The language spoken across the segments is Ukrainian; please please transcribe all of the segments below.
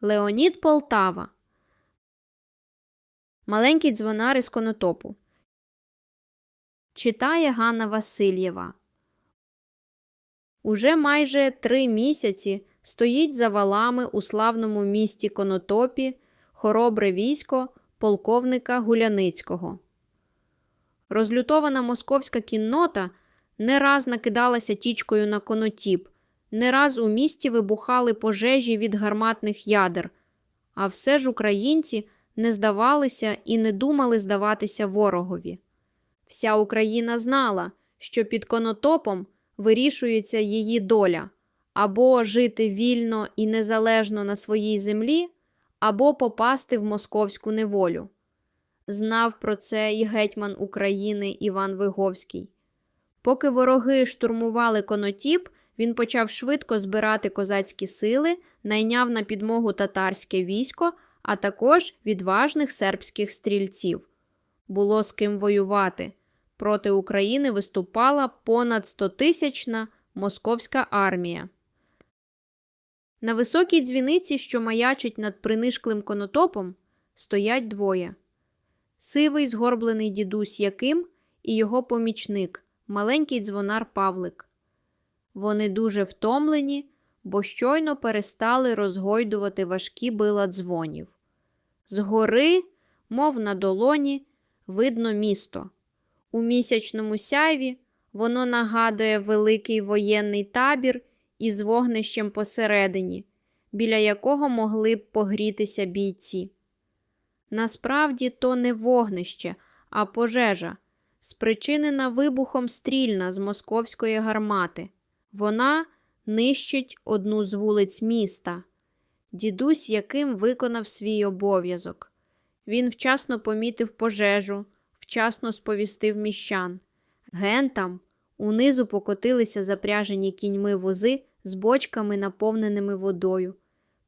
Леонід Полтава. Маленький дзвонар із конотопу. Читає Ганна Васильєва. Уже майже три місяці стоїть за валами у славному місті Конотопі хоробре військо полковника Гуляницького. Розлютована московська кіннота не раз накидалася тічкою на конотіп, не раз у місті вибухали пожежі від гарматних ядер, а все ж українці не здавалися і не думали здаватися ворогові. Вся Україна знала, що під конотопом вирішується її доля або жити вільно і незалежно на своїй землі, або попасти в московську неволю. Знав про це і гетьман України Іван Виговський. Поки вороги штурмували конотіп, він почав швидко збирати козацькі сили, найняв на підмогу татарське військо, а також відважних сербських стрільців. Було з ким воювати. Проти України виступала понад 100-тисячна московська армія. На високій дзвіниці, що маячить над принишклим конотопом, стоять двоє. Сивий згорблений дідусь Яким і його помічник, маленький дзвонар Павлик. Вони дуже втомлені, бо щойно перестали розгойдувати важкі била дзвонів. Згори, мов на долоні, видно місто. У місячному сяйві воно нагадує великий воєнний табір із вогнищем посередині, біля якого могли б погрітися бійці. Насправді то не вогнище, а пожежа, спричинена вибухом стрільна з московської гармати. Вона нищить одну з вулиць міста. Дідусь яким виконав свій обов'язок. Він вчасно помітив пожежу, вчасно сповістив міщан. Ген там унизу покотилися запряжені кіньми вози з бочками, наповненими водою.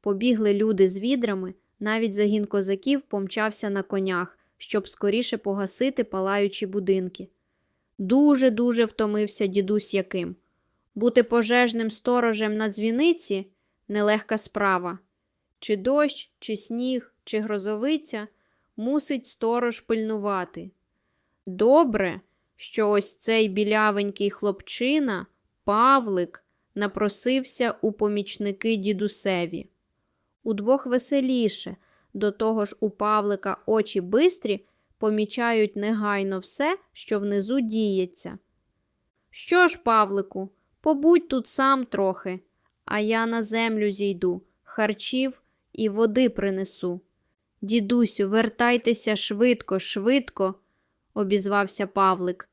Побігли люди з відрами, навіть загін козаків помчався на конях, щоб скоріше погасити палаючі будинки. Дуже-дуже втомився дідусь яким. Бути пожежним сторожем на дзвіниці нелегка справа. Чи дощ, чи сніг, чи грозовиця мусить сторож пильнувати. Добре, що ось цей білявенький хлопчина, Павлик, напросився у помічники дідусеві. Удвох веселіше, до того ж у Павлика очі бистрі помічають негайно все, що внизу діється. Що ж, Павлику, побудь тут сам трохи, а я на землю зійду, харчів і води принесу. Дідусю, вертайтеся швидко, швидко, обізвався Павлик.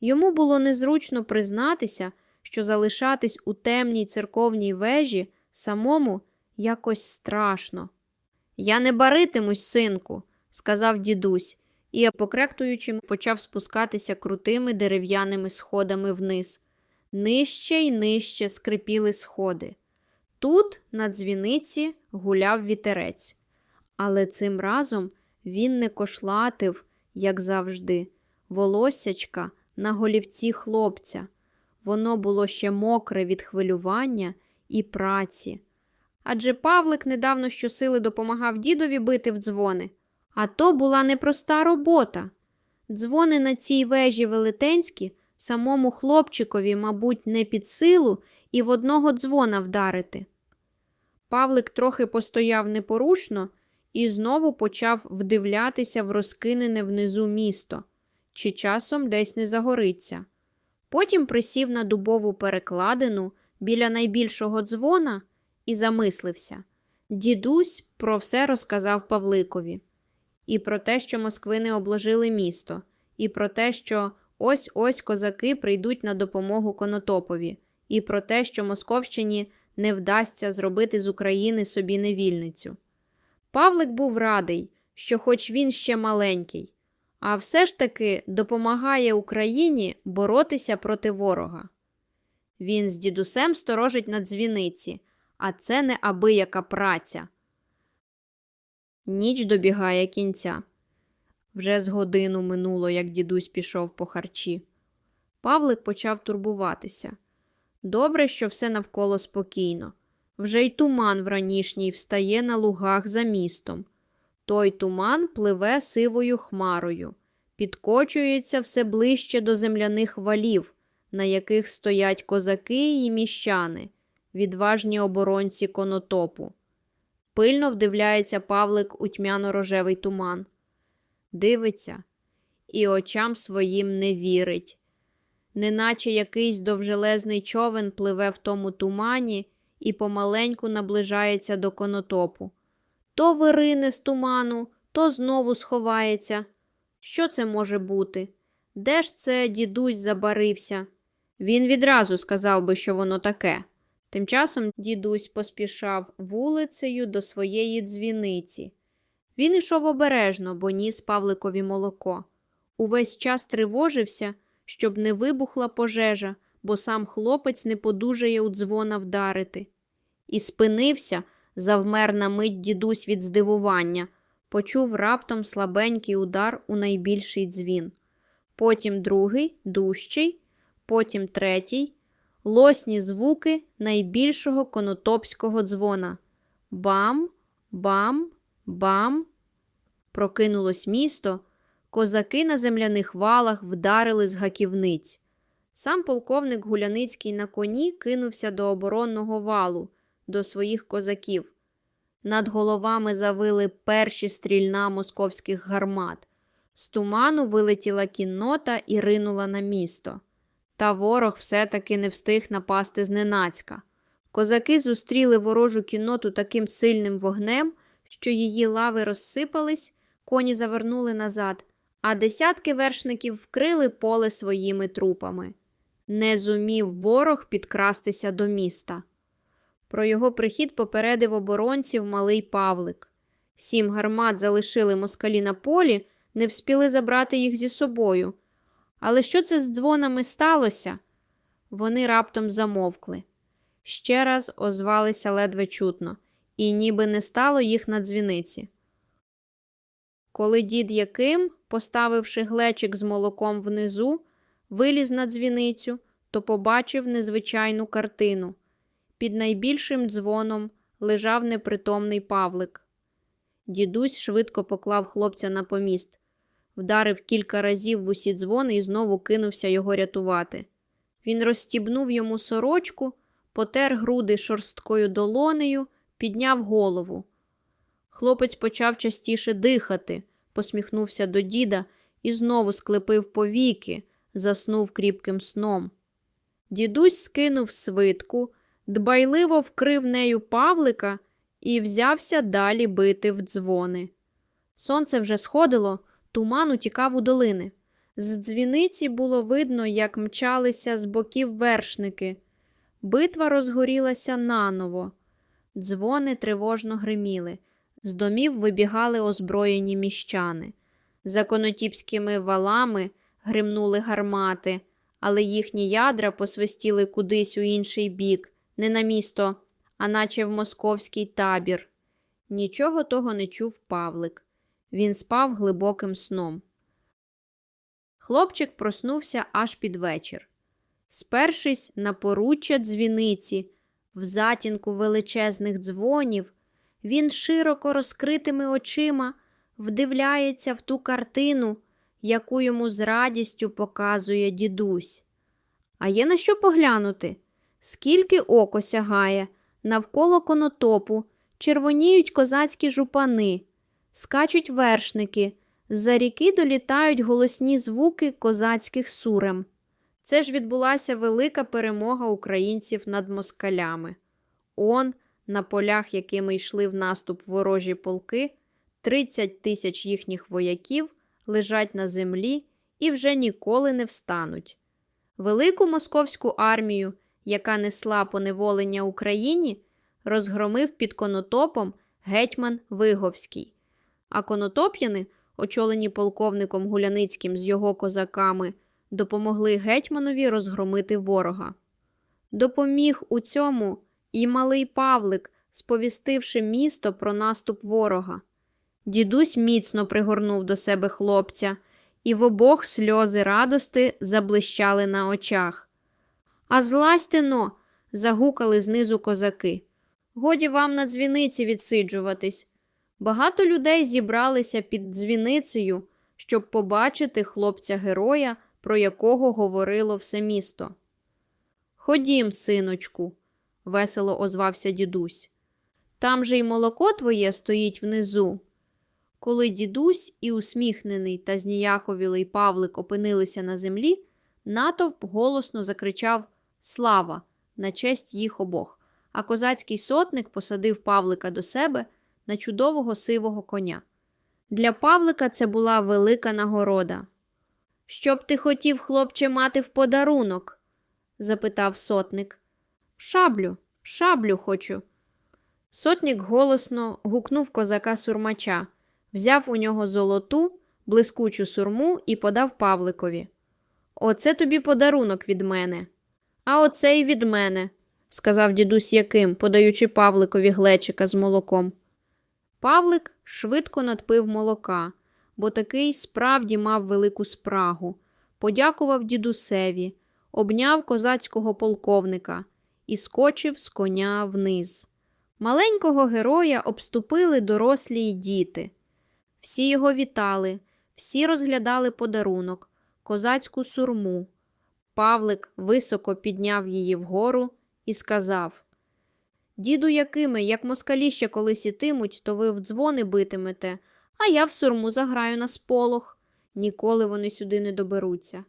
Йому було незручно признатися, що залишатись у темній церковній вежі самому якось страшно. Я не баритимусь, синку, сказав дідусь, і, покректуючи, почав спускатися крутими дерев'яними сходами вниз. Нижче й нижче скрипіли сходи. Тут, на дзвіниці, гуляв вітерець. Але цим разом він не кошлатив, як завжди, волоссячка на голівці хлопця. Воно було ще мокре від хвилювання і праці. Адже Павлик недавно щосили допомагав дідові бити в дзвони. А то була непроста робота. Дзвони на цій вежі велетенські самому хлопчикові, мабуть, не під силу і в одного дзвона вдарити. Павлик трохи постояв непорушно і знову почав вдивлятися в розкинене внизу місто, чи часом десь не загориться. Потім присів на дубову перекладину біля найбільшого дзвона і замислився. Дідусь про все розказав Павликові. І про те, що москвини обложили місто, і про те, що ось ось козаки прийдуть на допомогу Конотопові, і про те, що Московщині не вдасться зробити з України собі невільницю. Павлик був радий, що, хоч він ще маленький, а все ж таки допомагає Україні боротися проти ворога. Він з дідусем сторожить на дзвіниці, а це не абияка праця. Ніч добігає кінця. Вже з годину минуло, як дідусь пішов по харчі. Павлик почав турбуватися. Добре, що все навколо спокійно. Вже й туман вранішній встає на лугах за містом. Той туман пливе сивою хмарою, підкочується все ближче до земляних валів, на яких стоять козаки і міщани, відважні оборонці конотопу. Пильно вдивляється Павлик у тьмяно-рожевий туман. Дивиться і очам своїм не вірить. Неначе якийсь довжелезний човен пливе в тому тумані і помаленьку наближається до конотопу. То вирине з туману, то знову сховається. Що це може бути? Де ж це дідусь забарився? Він відразу сказав би, що воно таке. Тим часом дідусь поспішав вулицею до своєї дзвіниці. Він ішов обережно, бо ніс Павликові молоко. Увесь час тривожився, щоб не вибухла пожежа, бо сам хлопець не подужає у дзвона вдарити. І спинився, завмер на мить дідусь від здивування, почув раптом слабенький удар у найбільший дзвін. Потім другий, дужчий, потім третій, лосні звуки найбільшого конотопського дзвона. Бам, бам, бам. Прокинулось місто. Козаки на земляних валах вдарили з гаківниць. Сам полковник Гуляницький на коні кинувся до оборонного валу, до своїх козаків. Над головами завили перші стрільна московських гармат. З туману вилетіла кіннота і ринула на місто. Та ворог все-таки не встиг напасти зненацька. Козаки зустріли ворожу кінноту таким сильним вогнем, що її лави розсипались, коні завернули назад, а десятки вершників вкрили поле своїми трупами. Не зумів ворог підкрастися до міста. Про його прихід попередив оборонців малий Павлик. Сім гармат залишили москалі на полі, не вспіли забрати їх зі собою. Але що це з дзвонами сталося? Вони раптом замовкли. Ще раз озвалися ледве чутно, і ніби не стало їх на дзвіниці. Коли дід Яким, поставивши глечик з молоком внизу, виліз на дзвіницю, то побачив незвичайну картину. Під найбільшим дзвоном лежав непритомний Павлик. Дідусь швидко поклав хлопця на поміст, вдарив кілька разів в усі дзвони і знову кинувся його рятувати. Він розстібнув йому сорочку, потер груди шорсткою долонею, підняв голову. Хлопець почав частіше дихати, посміхнувся до діда і знову склепив повіки, заснув кріпким сном. Дідусь скинув свитку, дбайливо вкрив нею Павлика і взявся далі бити в дзвони. Сонце вже сходило, туман утікав у долини. З дзвіниці було видно, як мчалися з боків вершники. Битва розгорілася наново. Дзвони тривожно гриміли. З домів вибігали озброєні міщани. За конотіпськими валами гримнули гармати, але їхні ядра посвистіли кудись у інший бік, не на місто, а наче в московський табір. Нічого того не чув Павлик. Він спав глибоким сном. Хлопчик проснувся аж під вечір. Спершись на поруччя дзвіниці, в затінку величезних дзвонів, він широко розкритими очима вдивляється в ту картину, яку йому з радістю показує дідусь. А є на що поглянути? Скільки око сягає, навколо конотопу, червоніють козацькі жупани, скачуть вершники, з-за ріки долітають голосні звуки козацьких сурем. Це ж відбулася велика перемога українців над москалями. Он, на полях, якими йшли в наступ ворожі полки, 30 тисяч їхніх вояків лежать на землі і вже ніколи не встануть. Велику московську армію, яка несла поневолення Україні, розгромив під конотопом гетьман Виговський. А конотоп'яни, очолені полковником Гуляницьким з його козаками, допомогли гетьманові розгромити ворога. Допоміг у цьому і малий Павлик, сповістивши місто про наступ ворога. Дідусь міцно пригорнув до себе хлопця, і в обох сльози радости заблищали на очах. А злазьте но, загукали знизу козаки. Годі вам на дзвіниці відсиджуватись. Багато людей зібралися під дзвіницею, щоб побачити хлопця-героя, про якого говорило все місто. Ходім, синочку, весело озвався дідусь. Там же й молоко твоє стоїть внизу. Коли дідусь і усміхнений та зніяковілий Павлик опинилися на землі, натовп голосно закричав Слава! на честь їх обох, а козацький сотник посадив Павлика до себе на чудового сивого коня. Для Павлика це була велика нагорода. Що б ти хотів, хлопче, мати в подарунок? запитав сотник. Шаблю, шаблю хочу. Сотник голосно гукнув козака сурмача, взяв у нього золоту, блискучу сурму і подав Павликові. Оце тобі подарунок від мене. А оце й від мене, сказав дідусь Яким, подаючи Павликові глечика з молоком. Павлик швидко надпив молока, бо такий справді мав велику спрагу, подякував дідусеві, обняв козацького полковника і скочив з коня вниз. Маленького героя обступили дорослі й діти. Всі його вітали, всі розглядали подарунок, козацьку сурму. Павлик високо підняв її вгору і сказав Діду Якиме, як москалі ще колись ітимуть, то ви в дзвони битимете, а я в сурму заграю на сполох. Ніколи вони сюди не доберуться.